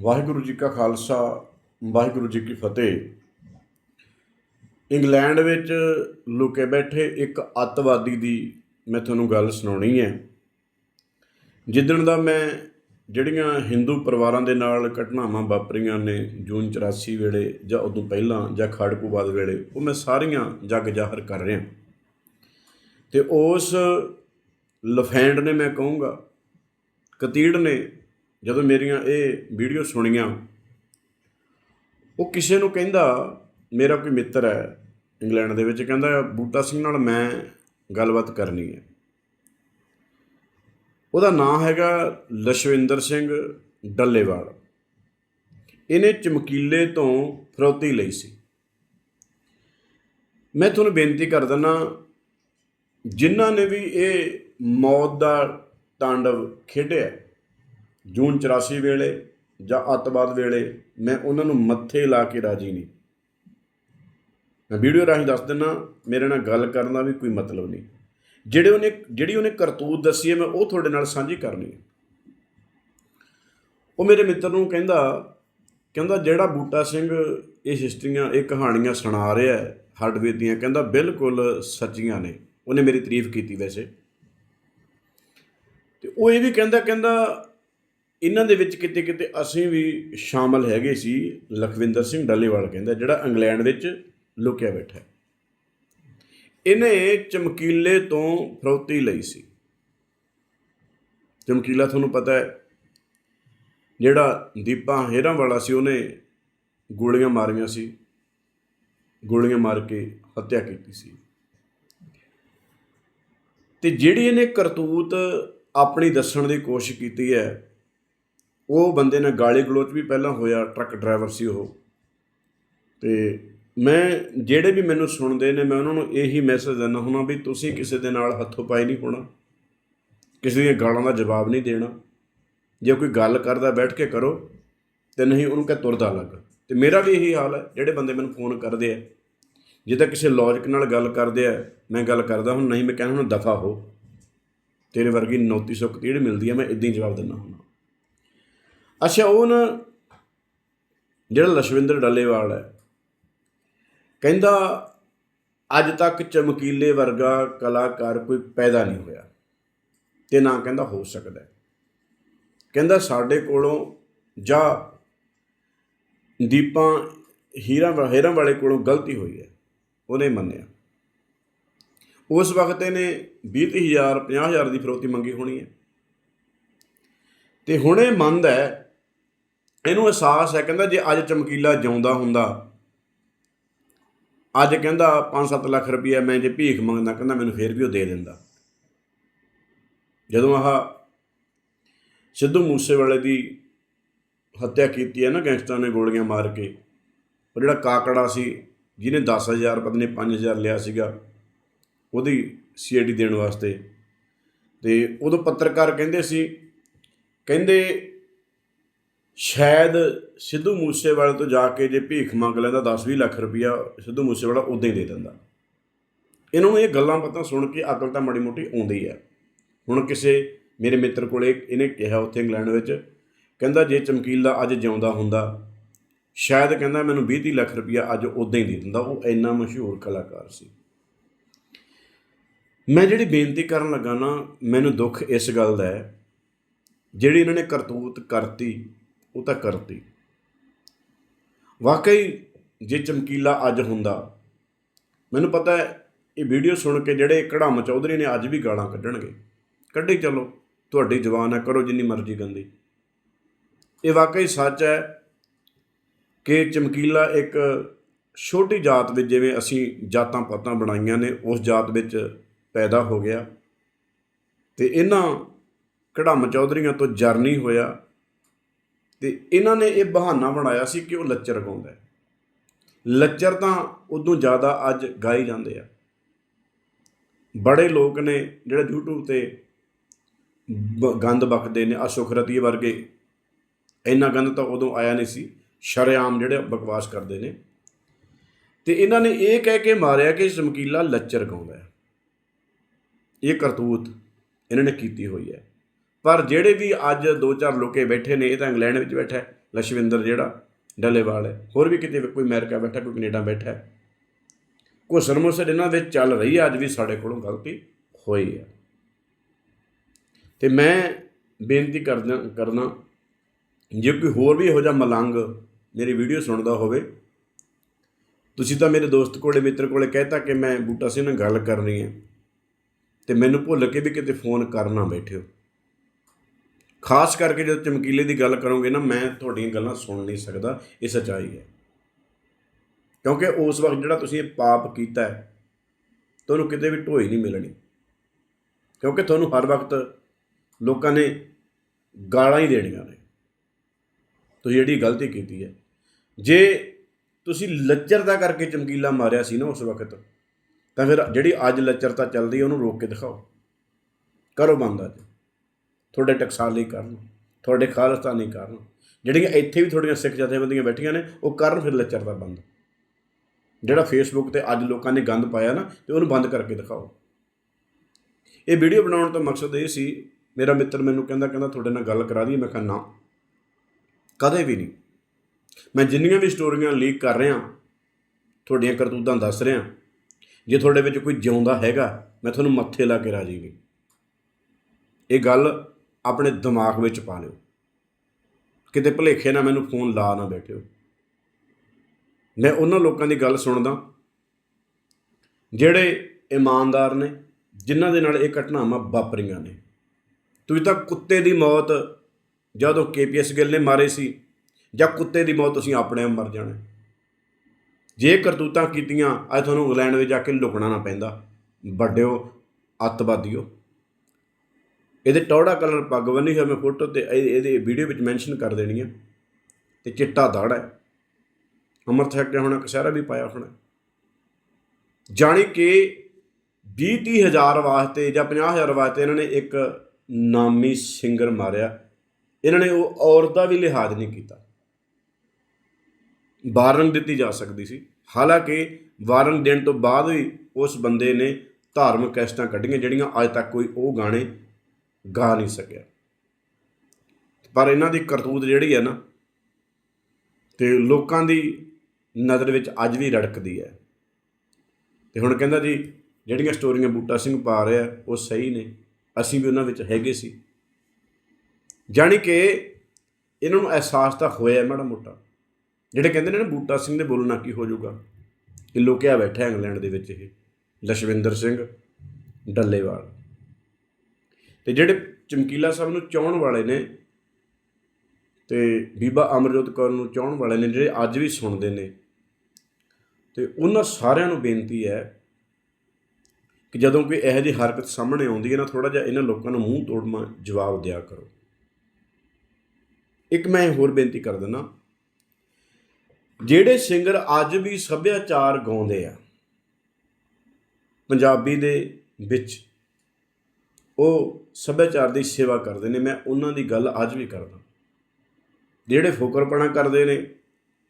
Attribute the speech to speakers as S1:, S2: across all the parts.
S1: ਵਾਹਿਗੁਰੂ ਜੀ ਕਾ ਖਾਲਸਾ, ਵਾਹਿਗੁਰੂ ਜੀ ਕੀ ਫਤਿਹ। ਇੰਗਲੈਂਡ ਵਿੱਚ ਲੁਕੇ ਬੈਠੇ ਇੱਕ ਅੱਤਵਾਦੀ ਦੀ ਮੈਂ ਤੁਹਾਨੂੰ ਗੱਲ ਸੁਣਾਉਣੀ ਹੈ। ਜਿੱਦਣ ਦਾ ਮੈਂ ਜਿਹੜੀਆਂ ਹਿੰਦੂ ਪਰਿਵਾਰਾਂ ਦੇ ਨਾਲ ਘਟਨਾਵਾਂ ਵਾਪਰੀਆਂ ਨੇ ਜੂਨ 84 ਵੇਲੇ ਜਾਂ ਉਦੋਂ ਪਹਿਲਾਂ ਜਾਂ ਖੜਕੂਬਾਦ ਵੇਲੇ, ਉਹ ਮੈਂ ਸਾਰੀਆਂ ਜੱਗ ਜ਼ਾਹਰ ਕਰ ਰਿਹਾ। ਤੇ ਉਸ ਲਫੈਂਡ ਨੇ ਮੈਂ ਕਹੂੰਗਾ, ਕਤੀੜ ਨੇ ਜਦੋਂ ਮੇਰੀਆਂ ਇਹ ਵੀਡੀਓ ਸੁਣੀਆਂ, ਉਹ ਕਿਸੇ ਨੂੰ ਕਹਿੰਦਾ, ਮੇਰਾ ਕੋਈ ਮਿੱਤਰ ਹੈ ਇੰਗਲੈਂਡ ਦੇ ਵਿੱਚ, ਕਹਿੰਦਾ, ਬੂਟਾ ਸਿੰਘ ਨਾਲ ਮੈਂ ਗੱਲਬਾਤ ਕਰਨੀ ਹੈ। ਉਹਦਾ ਨਾਮ ਹੈਗਾ ਲਸ਼ਵਿੰਦਰ ਸਿੰਘ ਡੱਲੇਵਾਲ। ਇਹਨੇ ਚਮਕੀਲੇ ਤੋਂ ਫਰੋਤੀ ਲਈ ਸੀ। ਮੈਂ ਤੁਹਾਨੂੰ ਬੇਨਤੀ ਕਰ ਦਿੰਦਾ, ਜਿਨ੍ਹਾਂ ਨੇ ਵੀ ਇਹ ਮੌਤ ਦਾ ਤਾਂਡਵ ਖੇਡਿਆ ਜੂਨ 84 ਵੇਲੇ ਜਾਂ ਅੱਤਵਾਦ ਵੇਲੇ ਮੈਂ ਉਹਨਾਂ ਨੂੰ ਮੱਥੇ ਲਾ ਕੇ ਰਾਜੀ ਨਹੀਂ। ਮੈਂ ਵੀਡੀਓ ਰਾਹੀਂ ਦੱਸ ਦਿੰਦਾ ਮੇਰੇ ਨਾਲ ਗੱਲ ਕਰਨ ਦਾ ਵੀ ਕੋਈ ਮਤਲਬ ਨਹੀਂ। ਜਿਹੜੇ ਉਹਨੇ, ਜਿਹੜੀ ਉਹਨੇ ਕਰਤੂਤ ਦੱਸੀ ਹੈ, ਮੈਂ ਉਹ ਤੁਹਾਡੇ ਨਾਲ ਸਾਂਝੀ ਕਰਨੀ ਹੈ। ਉਹ ਮੇਰੇ ਮਿੱਤਰ ਨੂੰ ਕਹਿੰਦਾ ਕਹਿੰਦਾ ਜਿਹੜਾ ਬੂਟਾ ਸਿੰਘ ਇਹ ਹਿਸਟਰੀਆਂ ਇਹ ਕਹਾਣੀਆਂ ਸੁਣਾ ਰਿਹਾ ਹੈ ਹੱਡਵੇਦ ਦੀਆਂ, ਕਹਿੰਦਾ ਬਿਲਕੁਲ ਸੱਚੀਆਂ ਨੇ। ਉਹਨੇ ਮੇਰੀ ਤਾਰੀਫ ਕੀਤੀ ਵੈਸੇ। ਤੇ ਉਹ ਇਹ ਵੀ ਕਹਿੰਦਾ ਕਹਿੰਦਾ ਇਹਨਾਂ ਦੇ ਵਿੱਚ ਕਿਤੇ ਕਿਤੇ ਅਸੀਂ ਵੀ ਸ਼ਾਮਲ ਹੈਗੇ ਸੀ, ਲਖਵਿੰਦਰ ਸਿੰਘ ਡੱਲੇਵਾਲ ਕਹਿੰਦਾ, ਜਿਹੜਾ ਇੰਗਲੈਂਡ ਵਿੱਚ ਲੁਕਿਆ ਬੈਠਾ ਹੈ। ਇਹਨੇ ਚਮਕੀਲੇ ਤੋਂ ਫਰੌਤੀ ਲਈ ਸੀ। ਚਮਕੀਲਾ ਤੁਹਾਨੂੰ ਪਤਾ ਹੈ, ਜਿਹੜਾ ਦੀਪਾ ਹੇਰਾਂ ਵਾਲਾ ਸੀ, ਉਹਨੇ ਗੋਲੀਆਂ ਮਾਰੀਆਂ ਸੀ, ਗੋਲੀਆਂ ਮਾਰ ਕੇ ਹੱਤਿਆ ਕੀਤੀ ਸੀ। ਤੇ ਜਿਹੜੀ ਇਹਨੇ ਕਰਤੂਤ ਆਪਣੀ ਦੱਸਣ ਦੀ ਕੋਸ਼ਿਸ਼ ਕੀਤੀ ਹੈ ਉਹ ਬੰਦੇ ਨਾਲ ਗਾਲੀ ਗਲੋਚ ਵੀ ਪਹਿਲਾਂ ਹੋਇਆ, ਟਰੱਕ ਡਰਾਈਵਰ ਸੀ ਉਹ। ਤੇ ਮੈਂ, ਜਿਹੜੇ ਵੀ ਮੈਨੂੰ ਸੁਣਦੇ ਨੇ, ਮੈਂ ਉਹਨਾਂ ਨੂੰ ਇਹੀ ਮੈਸੇਜ ਦਿੰਦਾ ਹੁੰਦਾ ਵੀ ਤੁਸੀਂ ਕਿਸੇ ਦੇ ਨਾਲ ਹੱਥੋਂ ਪਾਈ ਨਹੀਂ ਹੋਣਾ। ਕਿਸੇ ਦੀਆਂ ਗਾਲਾਂ ਦਾ ਜਵਾਬ ਨਹੀਂ ਦੇਣਾ। ਜੇ ਕੋਈ ਗੱਲ ਕਰਦਾ, ਬੈਠ ਕੇ ਕਰੋ, ਤੇ ਨਹੀਂ ਉਹਨੂੰ ਕਹ ਤੁਰਦਾ ਲੱਗ। ਤੇ ਮੇਰਾ ਵੀ ਇਹੀ ਹਾਲ ਹੈ, ਜਿਹੜੇ ਬੰਦੇ ਮੈਨੂੰ ਫੋਨ ਕਰਦੇ ਆ, ਜੇ ਤਾਂ ਕਿਸੇ ਲੌਜਿਕ ਨਾਲ ਗੱਲ ਕਰਦੇ ਆ, ਮੈਂ ਗੱਲ ਕਰਦਾ ਹੁਣ ਨਹੀਂ ਮੈਂ ਕਹਿੰਦਾ ਹੁਣ ਦਫਾ ਹੋ। ਤੇਰੇ ਵਰਗੀ ਨੌਤੀ ਸੁੱਕ ਜਿਹੜੀ ਮਿਲਦੀ ਆ, ਮੈਂ ਇਦਾਂ ਹੀ ਜਵਾਬ ਦਿੰਦਾ ਹੁੰਦਾ। ਅੱਛਾ ਉਹ ਨਾ ਜਿਹੜਾ ਲਸ਼ਵਿੰਦਰ ਡੱਲੇਵਾਲ ਹੈ, ਕਹਿੰਦਾ ਅੱਜ ਤੱਕ ਚਮਕੀਲੇ ਵਰਗਾ ਕਲਾਕਾਰ ਕੋਈ ਪੈਦਾ ਨਹੀਂ ਹੋਇਆ ਤੇ ਨਾ ਕਹਿੰਦਾ ਹੋ ਸਕਦਾ। ਕਹਿੰਦਾ ਸਾਡੇ ਕੋਲੋਂ ਜਾਂ ਦੀਪਾਂ ਹੀਰਾ ਹੀਰਾਂ ਵਾਲੇ ਕੋਲੋਂ ਗਲਤੀ ਹੋਈ ਹੈ, ਉਹਨੇ ਮੰਨਿਆ। ਉਸ ਵਕਤ ਇਹਨੇ 20000 50000 ਦੀ ਫਰੋਤੀ ਮੰਗੀ ਹੋਣੀ ਹੈ। ਤੇ ਹੁਣ ਇਹ ਮੰਨਦਾ ਹੈ ਇਹਨੂੰ ਅਹਿਸਾਸ ਹੈ, ਕਹਿੰਦਾ ਜੇ ਅੱਜ ਚਮਕੀਲਾ ਜਿਉਂਦਾ ਹੁੰਦਾ, ਅੱਜ ਕਹਿੰਦਾ 5-7 ਲੱਖ ਰੁਪਈਆ ਮੈਂ ਜੇ ਭੀਖ ਮੰਗਦਾ, ਕਹਿੰਦਾ ਮੈਨੂੰ ਫੇਰ ਵੀ ਉਹ ਦੇ ਦਿੰਦਾ। ਜਦੋਂ ਆਹ ਸਿੱਧੂ ਮੂਸੇਵਾਲੇ ਦੀ ਹੱਤਿਆ ਕੀਤੀ ਹੈ ਨਾ, ਗੈਂਗਸਟਰਾਂ ਨੇ ਗੋਲੀਆਂ ਮਾਰ ਕੇ, ਉਹ ਜਿਹੜਾ ਕਾਕੜਾ ਸੀ, ਜਿਹਨੇ 10000 ਪਤਾ ਨਹੀਂ 5000 ਲਿਆ ਸੀਗਾ, ਉਹਦੀ ਸੀਆਈਡੀ ਦੇਣ ਵਾਸਤੇ। ਤੇ ਉਦੋਂ ਪੱਤਰਕਾਰ ਕਹਿੰਦੇ ਸੀ, ਕਹਿੰਦੇ ਸ਼ਾਇਦ ਸਿੱਧੂ ਮੂਸੇਵਾਲੇ ਤੋਂ ਜਾ ਕੇ ਜੇ ਭੀਖ ਮੰਗ ਲੈਂਦਾ 10-20 ਲੱਖ ਰੁਪਈਆ ਸਿੱਧੂ ਮੂਸੇਵਾਲਾ ਉਦਾਂ ਹੀ ਦੇ ਦਿੰਦਾ। ਇਹਨਾਂ ਨੂੰ ਇਹ ਗੱਲਾਂ ਪਤਾ ਸੁਣ ਕੇ ਅਕਲ ਤਾਂ ਮਾੜੀ ਮੋਟੀ ਆਉਂਦੀ ਹੈ। ਹੁਣ ਕਿਸੇ ਮੇਰੇ ਮਿੱਤਰ ਕੋਲੇ ਇਹਨੇ ਕਿਹਾ ਉੱਥੇ ਇੰਗਲੈਂਡ ਵਿੱਚ, ਕਹਿੰਦਾ ਜੇ ਚਮਕੀਲਾ ਅੱਜ ਜਿਉਂਦਾ ਹੁੰਦਾ, ਸ਼ਾਇਦ ਕਹਿੰਦਾ ਮੈਨੂੰ 20 ਲੱਖ ਰੁਪਈਆ ਅੱਜ ਉਦਾਂ ਹੀ ਦੇ ਦਿੰਦਾ, ਉਹ ਇੰਨਾ ਮਸ਼ਹੂਰ ਕਲਾਕਾਰ ਸੀ। ਮੈਂ ਜਿਹੜੀ ਬੇਨਤੀ ਕਰਨ ਲੱਗਾ ਨਾ, ਮੈਨੂੰ ਦੁੱਖ ਇਸ ਗੱਲ ਦਾ ਹੈ, ਜਿਹੜੀ ਇਹਨਾਂ ਨੇ ਕਰਤੂਤ ਕਰਤੀ ਉਹ ਤਾਂ ਕਰਤੀ। ਵਾਕਈ ਜੇ ਚਮਕੀਲਾ ਅੱਜ ਹੁੰਦਾ, ਮੈਨੂੰ ਪਤਾ ਹੈ ਇਹ ਵੀਡੀਓ ਸੁਣ ਕੇ ਜਿਹੜੇ ਕੜਾਮ ਚੌਧਰੀ ਨੇ ਅੱਜ ਵੀ ਗਾਲਾਂ ਕੱਢਣਗੇ। ਕੱਢੀ ਚਲੋ, ਤੁਹਾਡੀ ਜ਼ੁਬਾਨ ਹੈ, ਕਰੋ ਜਿੰਨੀ ਮਰਜ਼ੀ ਗੰਦੀ। ਇਹ ਵਾਕਈ ਸੱਚ ਹੈ ਕਿ ਚਮਕੀਲਾ ਇੱਕ ਛੋਟੀ ਜਾਤ ਵਿੱਚ ਜਿਵੇਂ ਅਸੀਂ ਜਾਤਾਂ ਪਾਤਾਂ ਬਣਾਈਆਂ ਨੇ, ਉਸ ਜਾਤ ਵਿੱਚ ਪੈਦਾ ਹੋ ਗਿਆ ਤੇ ਇਹਨਾਂ ਕੜਾਮ ਚੌਧਰੀਆਂ ਤੋਂ ਜਰਨੀ ਹੋਇਆ। ਤੇ ਇਹਨਾਂ ਨੇ ਇਹ ਬਹਾਨਾ ਬਣਾਇਆ ਸੀ ਕਿ ਉਹ ਲੱਚਰ ਗਾਉਂਦਾ ਹੈ। ਲੱਚਰ ਤਾਂ ਉਦੋਂ ਜ਼ਿਆਦਾ ਅੱਜ ਗਾਈ ਜਾਂਦੇ ਆ। ਬੜੇ ਲੋਕ ਨੇ ਜਿਹੜੇ YouTube ਤੇ ਬ- ਗੰਦ ਬਕਦੇ ਨੇ ਅਸ਼ੁਖਰਤੀ ਵਰਗੇ, ਇੰਨਾ ਗੰਦ ਤਾਂ ਉਦੋਂ ਆਇਆ ਨਹੀਂ ਸੀ। ਸ਼ਰੇਆਮ ਜਿਹੜੇ ਬਕਵਾਸ ਕਰਦੇ ਨੇ। ਤੇ ਇਹਨਾਂ ਨੇ ਇਹ ਕਹਿ ਕੇ ਮਾਰਿਆ ਕਿ ਚਮਕੀਲਾ ਲੱਚਰ ਗਾਉਂਦਾ ਹੈ। ਇਹ ਕਰਤੂਤ ਇਹਨਾਂ ਨੇ ਕੀਤੀ ਹੋਈ ਹੈ। ਪਰ ਜਿਹੜੇ ਵੀ ਅੱਜ ਦੋ ਚਾਰ ਲੋਕੇ ਬੈਠੇ ਨੇ, ਇਹ ਤਾਂ ਇੰਗਲੈਂਡ ਵਿੱਚ ਬੈਠਾ ਹੈ, ਲਸ਼ਵਿੰਦਰ ਜਿਹੜਾ, ਡੱਲੇਵਾਲ ਹੈ। ਹੋਰ ਵੀ ਕਿਤੇ ਕੋਈ ਅਮਰੀਕਾ ਬੈਠਾ, ਕੋਈ ਕੈਨੇਡਾ ਬੈਠਾ ਹੈ। ਘੁਸਰ ਮੁਸਰ ਇਹਨਾਂ ਵਿੱਚ ਚੱਲ ਰਹੀ ਹੈ, ਅੱਜ ਵੀ ਸਾਡੇ ਕੋਲੋਂ ਗਲਤੀ ਹੋਈ ਹੈ। ਤੇ ਮੈਂ ਬੇਨਤੀ ਕਰਦਾ, ਕਰਨਾ, ਜੇ ਕੋਈ ਹੋਰ ਵੀ ਇਹੋ ਜਿਹਾ ਮਲੰਗ ਮੇਰੀ ਵੀਡੀਓ ਸੁਣਦਾ ਹੋਵੇ, ਤੁਸੀਂ ਤਾਂ ਮੇਰੇ ਦੋਸਤ ਕੋਲੇ, ਮਿੱਤਰ ਕੋਲੇ ਕਹਿਤਾ ਕਿ ਮੈਂ ਬੂਟਾ ਸਿੰਘ ਨਾਲ ਗੱਲ ਕਰਨੀ ਹੈ, ਤੇ ਮੈਨੂੰ ਭੁੱਲ ਕੇ ਵੀ ਕਿਤੇ ਫੋਨ ਕਰਨਾ ਬੈਠਿਓ। ਖਾਸ ਕਰਕੇ ਜਦੋਂ ਚਮਕੀਲੇ ਦੀ ਗੱਲ ਕਰੋਗੇ ਨਾ, ਮੈਂ ਤੁਹਾਡੀਆਂ ਗੱਲਾਂ ਸੁਣ ਨਹੀਂ ਸਕਦਾ, ਇਹ ਸੱਚਾਈ ਹੈ। ਕਿਉਂਕਿ ਉਸ ਵਕਤ ਜਿਹੜਾ ਤੁਸੀਂ ਇਹ ਪਾਪ ਕੀਤਾ ਹੈ, ਤੁਹਾਨੂੰ ਕਿਤੇ ਵੀ ਢੋਈ ਨਹੀਂ ਮਿਲਣੀ। ਕਿਉਂਕਿ ਤੁਹਾਨੂੰ ਹਰ ਵਕਤ ਲੋਕਾਂ ਨੇ ਗਾਲਾਂ ਹੀ ਦੇਣੀਆਂ ਨੇ। ਤੁਸੀਂ ਜਿਹੜੀ ਗਲਤੀ ਕੀਤੀ ਹੈ। ਜੇ ਤੁਸੀਂ ਲੱਚਰਤਾ ਕਰਕੇ ਚਮਕੀਲਾ ਮਾਰਿਆ ਸੀ ਨਾ ਉਸ ਵਕਤ, ਤਾਂ ਫਿਰ ਜਿਹੜੀ ਅੱਜ ਲੱਚਰਤਾ ਚੱਲਦੀ ਹੈ, ਉਹਨੂੰ ਰੋਕ ਕੇ ਦਿਖਾਓ। ਕਰੋ ਬੰਦ ਅੱਜ। ਤੁਹਾਡੇ ਟਕਸਾਲੀ ਕਰਨ, ਤੁਹਾਡੇ ਖਾਲਸਤਾਨੀ ਕਰਨ। ਜਿਹੜੀਆਂ ਇੱਥੇ ਵੀ ਤੁਹਾਡੀਆਂ ਸਿੱਖ ਜਥੇਬੰਦੀਆਂ ਬੈਠੀਆਂ ਨੇ, ਉਹ ਕਰਨ ਫਿਰ ਲੱਚਰਤਾ ਬੰਦ। ਜਿਹੜਾ ਫੇਸਬੁੱਕ ਤੇ ਅੱਜ ਲੋਕਾਂ ਨੇ ਗੰਦ ਪਾਇਆ ਨਾ, ਤੇ ਉਹਨੂੰ ਬੰਦ ਕਰਕੇ ਦਿਖਾਓ। ਇਹ ਵੀਡੀਓ ਬਣਾਉਣ ਦਾ ਮਕਸਦ ਇਹ ਸੀ, ਮੇਰਾ ਮਿੱਤਰ ਮੈਨੂੰ ਕਹਿੰਦਾ ਕਹਿੰਦਾ ਤੁਹਾਡੇ ਨਾਲ ਗੱਲ ਕਰਾ ਦੀ ਮੈਂ ਕਿਹਾ, ਨਾ, ਕਦੇ ਵੀ ਨਹੀਂ। ਮੈਂ ਜਿੰਨੀਆਂ ਵੀ ਸਟੋਰੀਆਂ ਲੀਕ ਕਰ ਰਿਹਾ, ਤੁਹਾਡੀਆਂ ਕਰਤੂਤਾਂ ਦੱਸ ਰਿਹਾ, ਜੇ ਤੁਹਾਡੇ ਵਿੱਚ ਕੋਈ ਜਿਉਂਦਾ ਹੈਗਾ, ਮੈਂ ਤੁਹਾਨੂੰ ਮੱਥੇ ਲਾ ਕੇ ਰਾਜੀ ਨਹੀਂ ਇਹ ਗੱਲ ਆਪਣੇ ਦਿਮਾਗ ਵਿੱਚ ਪਾ ਲਿਓ। ਕਿਤੇ ਭੁਲੇਖੇ ਨਾਲ ਮੈਨੂੰ ਫੋਨ ਲਾ ਨਾ ਬੈਠਿਓ। ਮੈਂ ਉਹਨਾਂ ਲੋਕਾਂ ਦੀ ਗੱਲ ਸੁਣਦਾ, ਜਿਹੜੇ ਇਮਾਨਦਾਰ ਨੇ, ਜਿਨ੍ਹਾਂ ਦੇ ਨਾਲ ਇਹ ਘਟਨਾਵਾਂ ਵਾਪਰੀਆਂ ਨੇ। ਤੁਸੀਂ ਤਾਂ ਕੁੱਤੇ ਦੀ ਮੌਤ, ਜਦੋਂ ਕੇਪੀਐਸ ਗਿੱਲ ਨੇ ਮਾਰੇ ਸੀ, ਜਾਂ ਕੁੱਤੇ ਦੀ ਮੌਤ ਤੁਸੀਂ ਆਪਣੇ ਆਪ ਮਰ ਜਾਣਾ। ਜੇ ਕਰਤੂਤਾਂ ਕੀਤੀਆਂ, ਅੱਜ ਤੁਹਾਨੂੰ ਇੰਗਲੈਂਡ ਵਿੱਚ ਜਾ ਕੇ ਲੁਕਣਾ ਨਾ ਪੈਂਦਾ। ਵੱਡਿਓ, ਅੱਤਵਾਦੀਓ। ਇਹਦੇ ਟੌੜਾ ਕਲਰ ਪੱਗ ਬੰਨੀ ਹੋਈ ਮੈਂ ਫੋਟੋ ਤੇ ਇਹ- ਇਹਦੇ ਵੀਡੀਓ ਵਿੱਚ ਮੈਂਸ਼ਨ ਕਰ ਦੇਣੀ ਹੈ ਤੇ ਚਿੱਟਾ ਦਾੜਾ ਹੈ ਅਮਰਤ ਹੈਕਟੇ ਹੋਣਾ ਕਸ਼ਹਿਰਾ ਵੀ ਪਾਇਆ ਹੋਣਾ। ਜਾਣੀ ਕਿ 20 ਤੀਹ ਹਜ਼ਾਰ ਵਾਸਤੇ ਜਾਂ 50 ਹਜ਼ਾਰ ਵਾਸਤੇ ਇਹਨਾਂ ਨੇ ਇੱਕ ਨਾਮੀ ਸਿੰਗਰ ਮਾਰਿਆ। ਇਹਨਾਂ ਨੇ ਉਹ ਔਰਤ ਦਾ ਵੀ ਲਿਹਾਜ਼ ਨਹੀਂ ਕੀਤਾ। ਵਾਰਨ ਦਿੱਤੀ ਜਾ ਸਕਦੀ ਸੀ। ਹਾਲਾਂਕਿ ਵਾਰਨ ਦੇਣ ਤੋਂ ਬਾਅਦ ਵੀ ਉਸ ਬੰਦੇ ਨੇ ਧਾਰਮਿਕ ਕੈਸਟਾਂ ਕੱਢੀਆਂ, ਜਿਹੜੀਆਂ ਅੱਜ ਤੱਕ ਕੋਈ ਉਹ ਗਾਣੇ ਗਾ ਨਹੀਂ ਸਕਿਆ। ਪਰ ਇਹਨਾਂ ਦੀ ਕਰਤੂਤ ਜਿਹੜੀ ਹੈ ਨਾ, ਤੇ ਲੋਕਾਂ ਦੀ ਨਜ਼ਰ ਵਿੱਚ ਅੱਜ ਵੀ ਰੜਕਦੀ ਹੈ। ਤੇ ਹੁਣ ਕਹਿੰਦਾ ਜੀ, ਜਿਹੜੀਆਂ ਸਟੋਰੀਆਂ ਬੂਟਾ ਸਿੰਘ ਪਾ ਰਿਹਾ, ਉਹ ਸਹੀ ਨੇ। ਅਸੀਂ ਵੀ ਉਹਨਾਂ ਵਿੱਚ ਹੈਗੇ ਸੀ। ਜਾਣੀ ਕਿ ਇਹਨਾਂ ਨੂੰ ਅਹਿਸਾਸ ਤਾਂ ਹੋਇਆ ਮਾੜਾ ਮੋਟਾ। ਜਿਹੜੇ ਕਹਿੰਦੇ ਨੇ ਨਾ, ਬੂਟਾ ਸਿੰਘ ਦੇ ਬੋਲਣਾ ਕੀ ਹੋ ਜਾਊਗਾ? ਕਿ ਲੋਕਿਆ ਬੈਠਾ ਇੰਗਲੈਂਡ ਦੇ ਵਿੱਚ ਇਹ। ਲਸ਼ਵਿੰਦਰ ਸਿੰਘ, ਡੱਲੇਵਾਲ। ਤੇ ਜਿਹੜੇ ਚਮਕੀਲਾ ਸਾਹਿਬ ਨੂੰ ਚਾਹਣ ਵਾਲੇ ਨੇ ਤੇ ਬੀਬਾ ਅਮਰਜੋਤ ਕੌਰ ਨੂੰ ਚਾਹਣ ਵਾਲੇ ਨੇ, ਜਿਹੜੇ ਅੱਜ ਵੀ ਸੁਣਦੇ ਨੇ, ਤੇ ਉਹਨਾਂ ਸਾਰਿਆਂ ਨੂੰ ਬੇਨਤੀ ਹੈ ਕਿ ਜਦੋਂ ਕੋਈ ਇਹੋ ਜਿਹੀ ਹਰਕਤ ਸਾਹਮਣੇ ਆਉਂਦੀ ਹੈ ਨਾ ਥੋੜਾ ਜਿਹਾ ਇਹਨਾਂ ਲੋਕਾਂ ਨੂੰ ਮੂੰਹ ਤੋੜਮਾ ਜਵਾਬ ਦਿਆ ਕਰੋ। ਇੱਕ ਮੈਂ ਹੋਰ ਬੇਨਤੀ ਕਰ ਦਿੰਦਾ, ਜਿਹੜੇ ਸਿੰਗਰ ਅੱਜ ਵੀ ਸੱਭਿਆਚਾਰ ਗਾਉਂਦੇ ਆ, ਪੰਜਾਬੀ ਦੇ ਵਿੱਚ ਉਹ ਸੱਭਿਆਚਾਰ ਦੀ ਸੇਵਾ ਕਰਦੇ ਨੇ, ਮੈਂ ਉਹਨਾਂ ਦੀ ਗੱਲ ਅੱਜ ਵੀ ਕਰਦਾ। ਜਿਹੜੇ ਫੋਕਰਪਣਾ ਕਰਦੇ ਨੇ,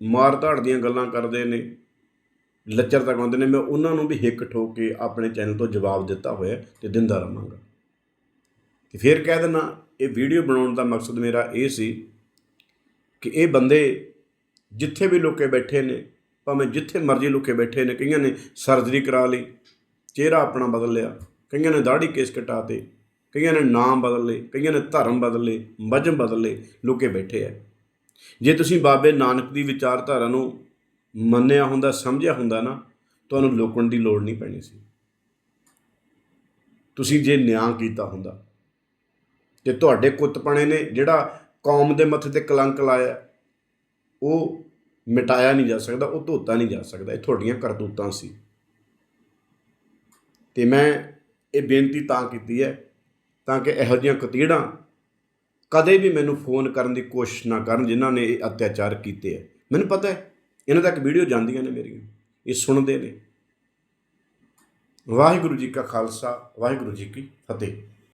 S1: ਮਾਰ ਧਾੜ ਦੀਆਂ ਗੱਲਾਂ ਕਰਦੇ ਨੇ, ਲੱਚਰ ਤੱਕ ਆਉਂਦੇ ਨੇ, ਮੈਂ ਉਹਨਾਂ ਨੂੰ ਵੀ ਹਿੱਕ ਠੋਕ ਕੇ ਆਪਣੇ ਚੈਨਲ ਤੋਂ ਜਵਾਬ ਦਿੱਤਾ ਹੋਇਆ ਤੇ ਦਿੰਦਾ ਰਹਾਂਗਾ। ਤੇ ਫਿਰ ਕਹਿ ਦਿੰਦਾ, ਇਹ ਵੀਡੀਓ ਬਣਾਉਣ ਦਾ ਮਕਸਦ ਮੇਰਾ ਇਹ ਸੀ ਕਿ ਇਹ ਬੰਦੇ ਜਿੱਥੇ ਵੀ ਲੋਕੇ ਬੈਠੇ ਨੇ, ਭਾਵੇਂ ਜਿੱਥੇ ਮਰਜ਼ੀ ਲੋਕੇ ਬੈਠੇ ਨੇ, ਕਈਆਂ ਨੇ ਸਰਜਰੀ ਕਰਾ ਲਈ, ਚਿਹਰਾ ਆਪਣਾ ਬਦਲ ਲਿਆ, ਕਈਆਂ ਨੇ ਦਾੜੀ ਕੇਸ ਕਟਾਤੇ ਕਈਆਂ ਨੇ ਨਾਮ ਬਦਲ ਲਏ, ਕਈਆਂ ਨੇ ਧਰਮ ਬਦਲ ਲਏ, ਮਜਮ ਬਦਲ ਲਏ, ਲੋਕੇ ਬੈਠੇ ਆ। ਜੇ ਤੁਸੀਂ ਬਾਬੇ ਨਾਨਕ ਦੀ ਵਿਚਾਰਧਾਰਾ ਨੂੰ ਮੰਨਿਆ ਹੁੰਦਾ, ਸਮਝਿਆ ਹੁੰਦਾ ਨਾ, ਤੁਹਾਨੂੰ ਲੋਕਣ ਦੀ ਲੋੜ ਨਹੀਂ ਪੈਣੀ ਸੀ। ਤੁਸੀਂ ਜੇ ਨਿਆਂ ਕੀਤਾ ਹੁੰਦਾ, ਤੇ ਤੁਹਾਡੇ ਕੁੱਤਪਣੇ ਨੇ ਜਿਹੜਾ ਕੌਮ ਦੇ ਮੱਥੇ ਤੇ ਕਲੰਕ ਲਾਇਆ, ਉਹ ਮਿਟਾਇਆ ਨਹੀਂ ਜਾ ਸਕਦਾ, ਉਹ ਧੋਤਾ ਨਹੀਂ ਜਾ ਸਕਦਾ, ਇਹ ਤੁਹਾਡੀਆਂ ਕਰਤੂਤਾਂ ਸੀ। ਤੇ ਮੈਂ ਇਹ ਬੇਨਤੀ ਤਾਂ ਕੀਤੀ ਹੈ ਤਾਂ ਕਿ ਇਹੋ ਜਿਹੀਆਂ ਕਤੀੜਾਂ ਕਦੇ ਵੀ ਮੈਨੂੰ ਫੋਨ ਕਰਨ ਦੀ ਕੋਸ਼ਿਸ਼ ਨਾ ਕਰਨ ਜਿਨ੍ਹਾਂ ਨੇ ਇਹ ਅਤਿਆਚਾਰ ਕੀਤੇ ਹੈ ਮੈਨੂੰ ਪਤਾ ਹੈ, ਇਹਨਾਂ ਤੱਕ ਵੀਡੀਓ ਜਾਂਦੀਆਂ ਨੇ ਮੇਰੀਆਂ, ਇਹ ਸੁਣਦੇ ਨੇ। ਵਾਹਿਗੁਰੂ ਜੀ ਕਾ ਖਾਲਸਾ, ਵਾਹਿਗੁਰੂ ਜੀ ਕੀ ਫਤਿਹ।